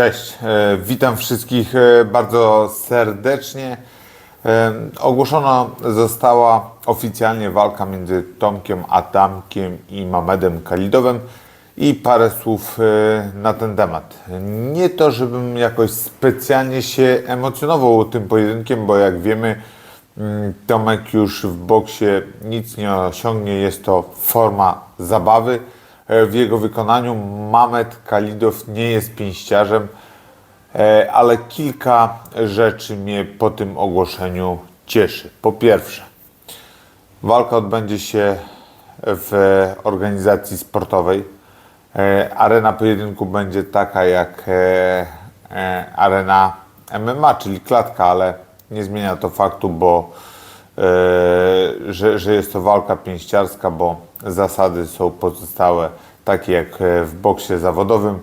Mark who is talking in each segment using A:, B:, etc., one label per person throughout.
A: Cześć, e, witam wszystkich e, bardzo serdecznie. E, Ogłoszona została oficjalnie walka między Tomkiem Adamkiem i Mamedem Kalidowem i parę słów na ten temat. Nie to, żebym jakoś specjalnie się emocjonował tym pojedynkiem, bo jak wiemy, mm, Tomek już w boksie nic nie osiągnie, jest to forma zabawy. E, W jego wykonaniu Mamed Kalidow nie jest pięściarzem, e, ale kilka rzeczy mnie po tym ogłoszeniu cieszy. Po pierwsze, walka odbędzie się w organizacji sportowej. E, Arena pojedynku będzie taka jak arena MMA, czyli klatka, ale nie zmienia to faktu, bo że, że jest to walka pięściarska, bo zasady są pozostałe takie jak e, w boksie zawodowym.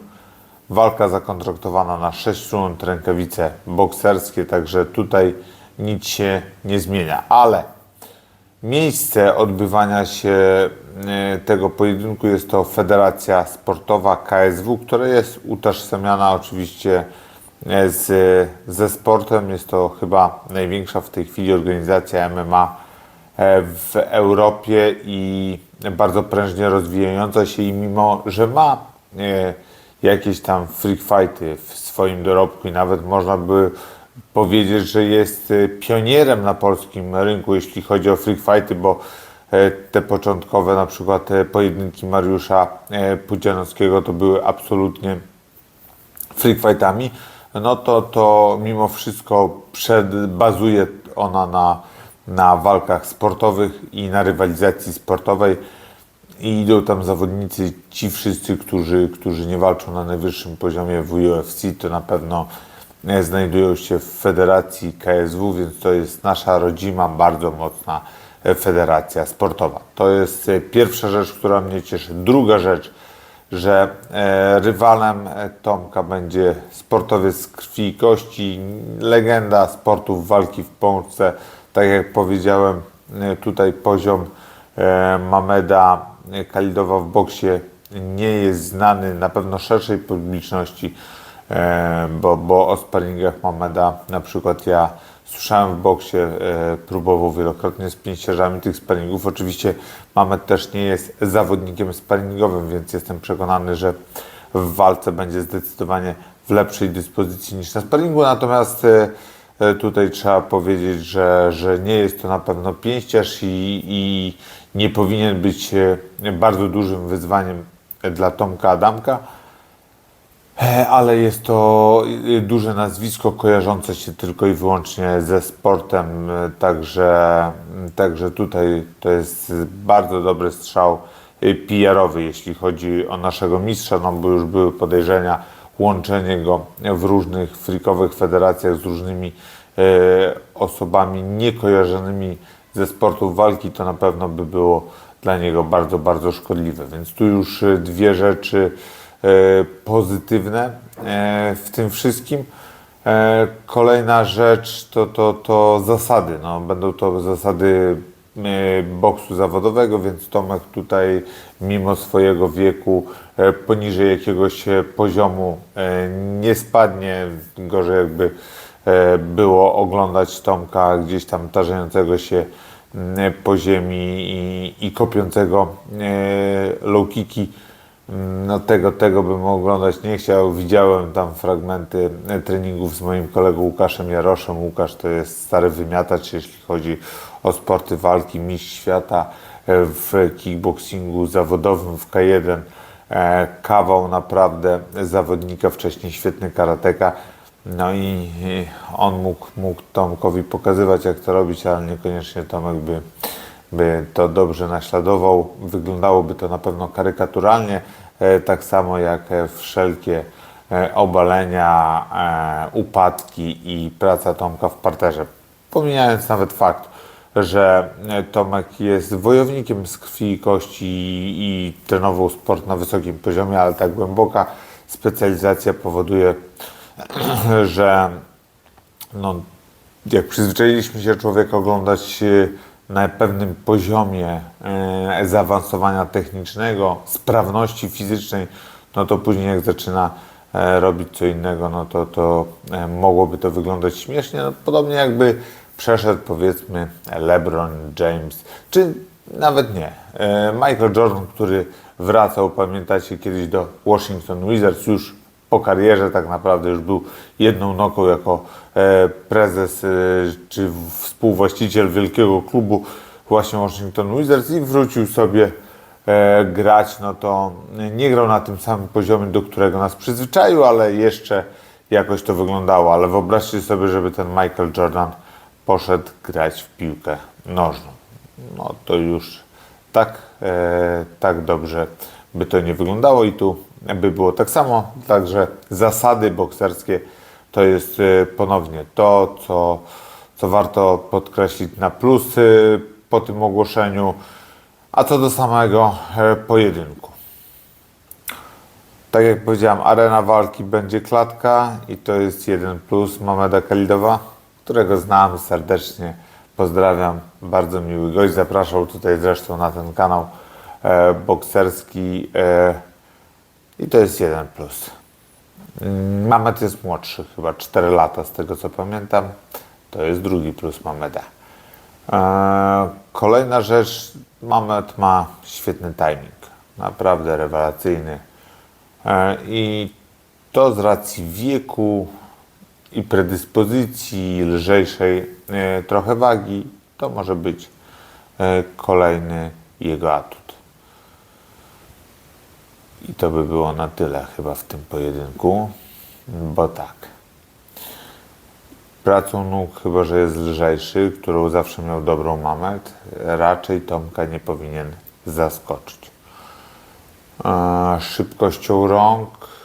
A: Walka zakontraktowana na 6 rund, rękawice bokserskie, także tutaj nic się nie zmienia. Ale miejsce odbywania się e, tego pojedynku jest to Federacja Sportowa KSW, która jest utożsamiana oczywiście e, z, ze sportem. Jest to chyba największa w tej chwili organizacja MMA w Europie i bardzo prężnie rozwijająca się i mimo, że ma e, jakieś tam freak fighty w swoim dorobku i nawet można by powiedzieć, że jest e, pionierem na polskim rynku, jeśli chodzi o freak fighty, bo e, te początkowe na przykład pojedynki Mariusza Pudzianowskiego to były absolutnie freak fightami, no to, to mimo wszystko przed, bazuje ona na, na walkach sportowych i na rywalizacji sportowej i idą tam zawodnicy, ci wszyscy, którzy, którzy nie walczą na najwyższym poziomie w UFC, to na pewno e, znajdują się w federacji KSW, więc to jest nasza rodzima, bardzo mocna e, federacja sportowa. To jest e, pierwsza rzecz, która mnie cieszy. Druga rzecz, że rywalem Tomka będzie sportowiec z krwi i kości, legenda sportów walki w Polsce. Tak jak powiedziałem, e, tutaj poziom e, Mameda e, Kalidowa w boksie nie jest znany na pewno szerszej publiczności, bo, bo o sparingach Mameda na przykład ja słyszałem w boksie, próbował wielokrotnie z pięściarzami tych sparingów. Oczywiście Mamed też nie jest zawodnikiem sparingowym, więc jestem przekonany, że w walce będzie zdecydowanie w lepszej dyspozycji niż na sparingu, natomiast tutaj trzeba powiedzieć, że, że nie jest to na pewno pięściarz i, i nie powinien być e, bardzo dużym wyzwaniem dla Tomka Adamka. E, ale jest to e, duże nazwisko kojarzące się tylko i wyłącznie ze sportem, e, także, także tutaj to jest bardzo dobry strzał e, PR-owy, jeśli chodzi o naszego mistrza, no bo już były podejrzenia łączenie go w różnych frikowych federacjach z różnymi e, osobami niekojarzonymi ze sportów walki, to na pewno by było dla niego bardzo, bardzo szkodliwe. Więc tu już e, dwie rzeczy e, pozytywne w tym wszystkim. Kolejna rzecz to, to, to zasady. No, będą to zasady boksu zawodowego, więc Tomek tutaj mimo swojego wieku e, poniżej jakiegoś e, poziomu e, nie spadnie. Gorzej jakby e, było oglądać Tomka gdzieś tam tarzejącego się po ziemi i, i kopiącego e, low kicki. No tego, tego bym oglądać nie chciał. Widziałem tam fragmenty e, treningów z moim kolegą Łukaszem Jaroszem. Łukasz to jest stary wymiatacz, jeśli chodzi o sporty walki, mistrz świata e, w kickboxingu zawodowym w K1. E, Kawał naprawdę zawodnika, wcześniej świetny karateka. No i, on mógł, mógł Tomkowi pokazywać, jak to robić, ale niekoniecznie Tomek by, by to dobrze naśladował. Wyglądałoby to na pewno karykaturalnie, e, tak samo jak wszelkie obalenia, upadki i praca Tomka w parterze. Pomijając nawet fakt, że e, Tomek jest wojownikiem z krwi i kości i, i trenował sport na wysokim poziomie, ale tak głęboka specjalizacja powoduje, że no, jak przyzwyczailiśmy się człowieka oglądać e, na pewnym poziomie e, zaawansowania technicznego, sprawności fizycznej, no to później jak zaczyna robić co innego, no to, to mogłoby to wyglądać śmiesznie. No, podobnie jakby przeszedł powiedzmy LeBron James, czy nawet nie. E, Michael Jordan, który wracał, pamiętacie, kiedyś do Washington Wizards już po karierze tak naprawdę już był jedną noką jako e, prezes e, czy współwłaściciel wielkiego klubu właśnie Washington Wizards i wrócił sobie grać, no to nie grał na tym samym poziomie, do którego nas przyzwyczaił, ale jeszcze jakoś to wyglądało. Ale wyobraźcie sobie, żeby ten Michael Jordan poszedł grać w piłkę nożną. No to już tak, e, tak dobrze by to nie wyglądało i tu by było tak samo. Także zasady bokserskie to jest e, ponownie to, co, co warto podkreślić na plusy po tym ogłoszeniu. A co do samego e, pojedynku. Tak jak powiedziałem, arena walki będzie klatka i to jest jeden plus Mameda Kalidowa, którego znam serdecznie. Pozdrawiam, bardzo miły gość. Zapraszał tutaj zresztą na ten kanał e, bokserski e, i to jest jeden plus. Mm, Mamed jest młodszy, chyba 4 lata z tego co pamiętam. To jest drugi plus Mameda. E, Kolejna rzecz, Mamed ma świetny timing, naprawdę rewelacyjny. E, I to z racji wieku i predyspozycji lżejszej e, trochę wagi, to może być e, kolejny jego atut. I to by było na tyle chyba w tym pojedynku, bo tak. Pracą nóg, chyba że jest lżejszy, którą zawsze miał dobrą Mamet, raczej Tomka nie powinien zaskoczyć. E, szybkością rąk,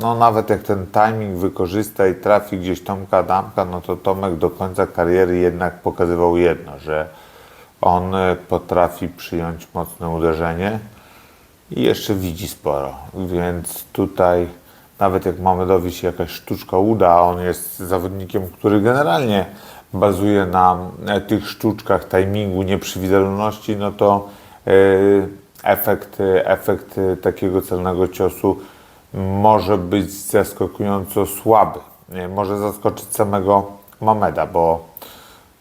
A: no nawet jak ten timing wykorzysta i trafi gdzieś Tomka Damka, no to Tomek do końca kariery jednak pokazywał jedno, że on e, potrafi przyjąć mocne uderzenie i jeszcze widzi sporo, więc tutaj nawet jak Mamedowi się jakaś sztuczka uda, a on jest zawodnikiem, który generalnie bazuje na e, tych sztuczkach timingu, nieprzewidywalności, no to e, efekt, efekt takiego celnego ciosu może być zaskakująco słaby. Może zaskoczyć samego Mameda, bo,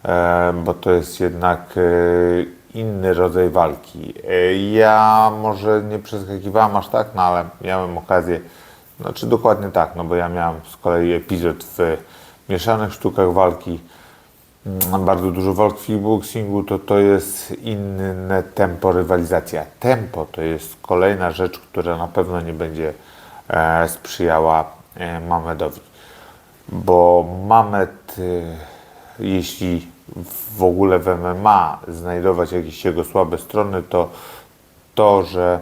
A: e, bo to jest jednak e, inny rodzaj walki. E, ja może nie przeskakiwałem aż tak, no ale miałem okazję, znaczy dokładnie tak, no bo ja miałem z kolei epizod w mieszanych sztukach walki, mm, bardzo dużo walk w kickboxingu, to to jest inne tempo rywalizacja. Tempo to jest kolejna rzecz, która na pewno nie będzie sprzyjała e, Mamedowi. Bo Mamed, e, jeśli w ogóle w MMA znajdować jakieś jego słabe strony, to to, że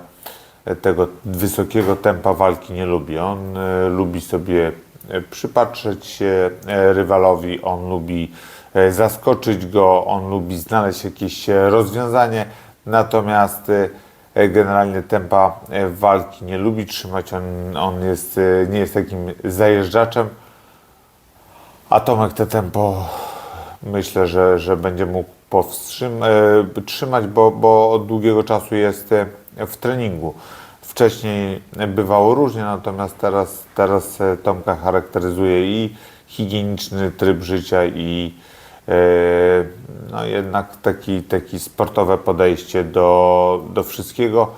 A: tego wysokiego tempa walki nie lubi. On e, lubi sobie e, przypatrzeć się e, rywalowi, on lubi e, zaskoczyć go, on lubi znaleźć jakieś e, rozwiązanie, natomiast e, generalnie tempa e, walki nie lubi trzymać, on, on jest, e, nie jest takim zajeżdżaczem, a Tomek te tempo myślę, że, że będzie mógł trzymać, bo, bo od długiego czasu jest e, w treningu. Wcześniej bywało różnie, natomiast teraz, teraz e, Tomka charakteryzuje i higieniczny tryb życia i e, no jednak taki, taki sportowe podejście do, do wszystkiego.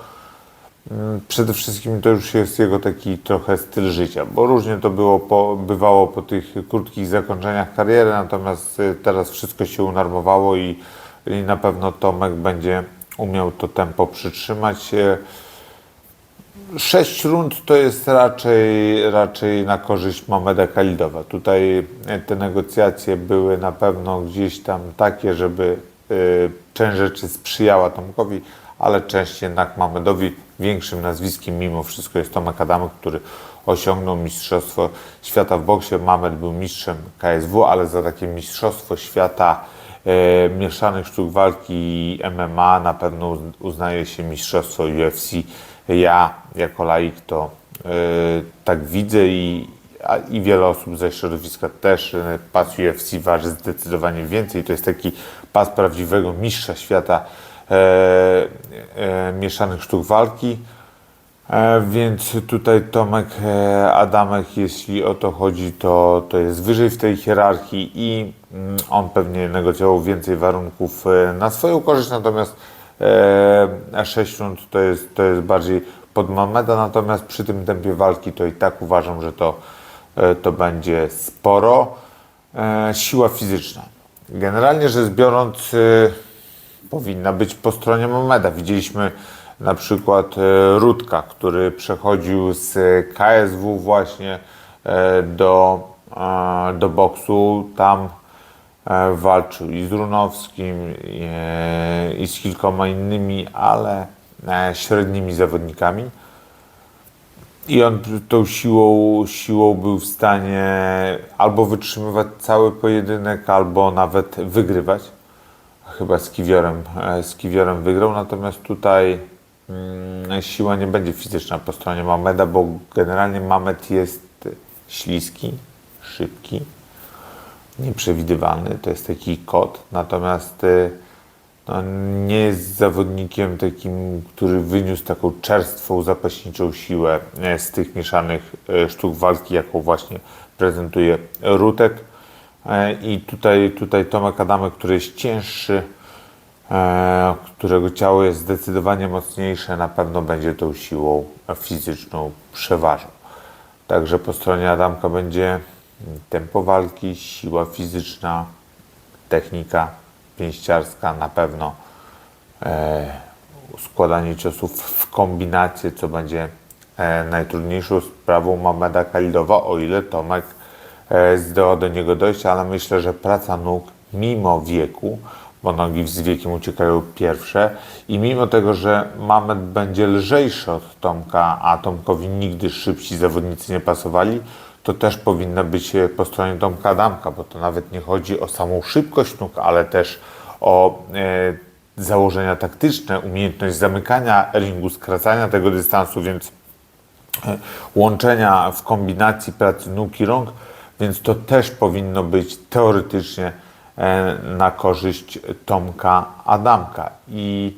A: Mm, Przede wszystkim to już jest jego taki trochę styl życia, bo różnie to było po, bywało po tych krótkich zakończeniach kariery, natomiast y, teraz wszystko się unormowało i, i na pewno Tomek będzie umiał to tempo przytrzymać. Sześć rund to jest raczej, raczej na korzyść Mameda Kalidowa. Tutaj te negocjacje były na pewno gdzieś tam takie, żeby y, część rzeczy sprzyjała Tomkowi, ale część jednak Mamedowi. Większym nazwiskiem mimo wszystko jest Tomek Adamek, który osiągnął Mistrzostwo Świata w boksie. Mamed był mistrzem KSW, ale za takie Mistrzostwo Świata e, mieszanych sztuk walki i MMA na pewno uz- uznaje się Mistrzostwo UFC. Ja jako laik to e, tak widzę i, a, i wiele osób ze środowiska też. e, Pas UFC waży zdecydowanie więcej. To jest taki pas prawdziwego mistrza świata e, e, mieszanych sztuk walki. E, Więc tutaj Tomek e, Adamek, jeśli o to chodzi, to, to jest wyżej w tej hierarchii i mm, on pewnie negocjował więcej warunków e, na swoją korzyść, natomiast e, 6 rund to jest, to jest bardziej pod Mameda, natomiast przy tym tempie walki to i tak uważam, że to, e, to będzie sporo. E, Siła fizyczna. Generalnie rzecz biorąc, powinna być po stronie Mameda. Widzieliśmy na przykład Rudka, który przechodził z KSW właśnie do, do boksu. Tam walczył i z Runowskim, e, i z kilkoma innymi, ale e, średnimi zawodnikami. I on tą siłą, siłą był w stanie albo wytrzymywać cały pojedynek, albo nawet wygrywać. Chyba z Kiwiorem, e, z Kiwiorem wygrał, natomiast tutaj mm, siła nie będzie fizyczna po stronie Mameda, bo generalnie Mamed jest śliski, szybki, nieprzewidywalny, to jest taki kot, natomiast y, no, nie jest zawodnikiem takim, który wyniósł taką czerstwą, zapaśniczą siłę e, z tych mieszanych e, sztuk walki, jaką właśnie prezentuje Rutek. E, I tutaj, tutaj Tomek Adamek, który jest cięższy, którego ciało jest zdecydowanie mocniejsze, na pewno będzie tą siłą fizyczną przeważał. Także po stronie Adamka będzie tempo walki, siła fizyczna, technika pięściarska na pewno, e, składanie ciosów w kombinację, co będzie e, najtrudniejszą sprawą Mameda Kalidowa, o ile Tomek e, zdoła do niego dojść, ale myślę, że praca nóg mimo wieku, bo nogi z wiekiem uciekają pierwsze i mimo tego, że Mamed będzie lżejszy od Tomka, a Tomkowi nigdy szybsi zawodnicy nie pasowali, to też powinna być e, po stronie Tomka Adamka, bo to nawet nie chodzi o samą szybkość nóg, ale też o e, założenia taktyczne, umiejętność zamykania ringu, skracania tego dystansu, więc e, łączenia w kombinacji pracy nóg i rąk, więc to też powinno być teoretycznie e, na korzyść Tomka Adamka. I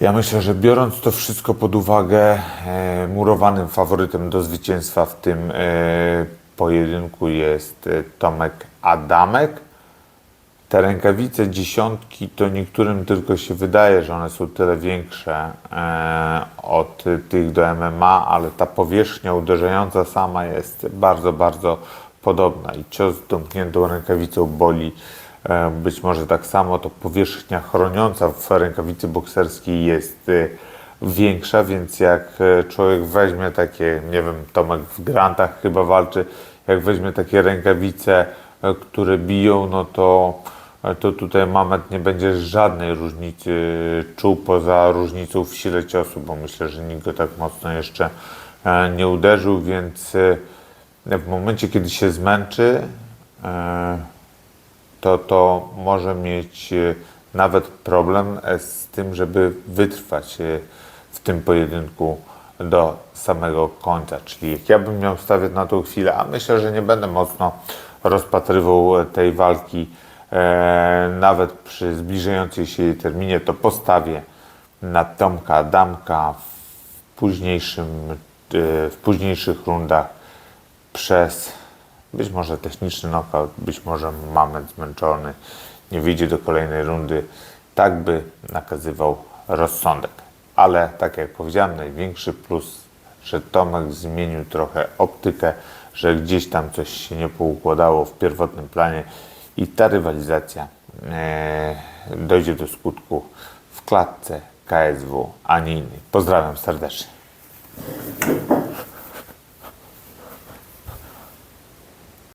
A: ja myślę, że biorąc to wszystko pod uwagę, e, murowanym faworytem do zwycięstwa w tym e, pojedynku jest e, Tomek Adamek. Te rękawice dziesiątki to niektórym tylko się wydaje, że one są tyle większe e, od tych do MMA, ale ta powierzchnia uderzająca sama jest bardzo, bardzo podobna i cios domkniętą rękawicą boli być może tak samo, to powierzchnia chroniąca w rękawicy bokserskiej jest e, większa, więc jak e, człowiek weźmie takie, nie wiem, Tomek w grantach chyba walczy, jak weźmie takie rękawice, e, które biją, no to, e, to tutaj Mamet nie będzie żadnej różnicy czuł poza różnicą w sile ciosu, bo myślę, że nikt go tak mocno jeszcze e, nie uderzył, więc e, w momencie, kiedy się zmęczy, e, to, to może mieć e, nawet problem e, z tym, żeby wytrwać e, w tym pojedynku do samego końca. Czyli jak ja bym miał stawiać na tą chwilę, a myślę, że nie będę mocno rozpatrywał tej walki e, nawet przy zbliżającej się jej terminie, to postawię na Tomka Adamka w późniejszym, e, w późniejszych rundach przez być może techniczny knockout, być może Mamet zmęczony, nie wyjdzie do kolejnej rundy. Tak by nakazywał rozsądek. Ale tak jak powiedziałem, największy plus, że Tomek zmienił trochę optykę, że gdzieś tam coś się nie poukładało w pierwotnym planie i ta rywalizacja e, dojdzie do skutku w klatce KSW, a nie innej. Pozdrawiam serdecznie.